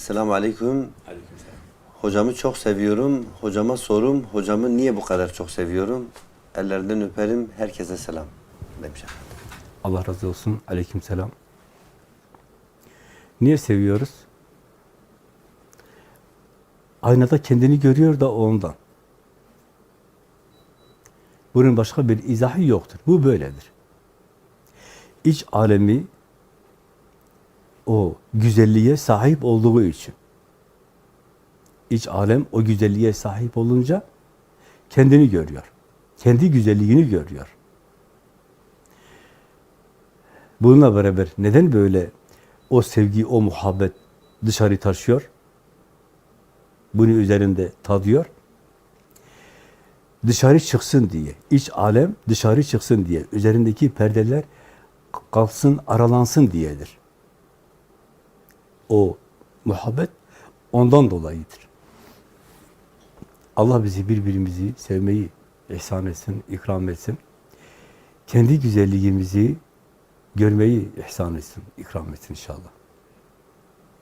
Esselamu Aleyküm. Aleykümselam. Hocamı çok seviyorum. Hocama sorum, hocamı niye bu kadar çok seviyorum? Ellerinden öperim, herkese selam demiş efendim. Allah razı olsun. Aleykümselam. Niye seviyoruz? Aynada kendini görüyor da ondan. Bunun başka bir izahı yoktur. Bu böyledir. İç alemi o güzelliğe sahip olduğu için. İç alem o güzelliğe sahip olunca kendini görüyor. Kendi güzelliğini görüyor. Bununla beraber neden böyle o sevgi, o muhabbet dışarı taşıyor? Bunu üzerinde tadıyor. Dışarı çıksın diye, iç alem dışarı çıksın diye, üzerindeki perdeler kalksın, aralansın diyedir. O muhabbet ondan dolayıdır. Allah bizi birbirimizi sevmeyi ihsan etsin, ikram etsin. Kendi güzelliğimizi görmeyi ihsan etsin, ikram etsin inşallah.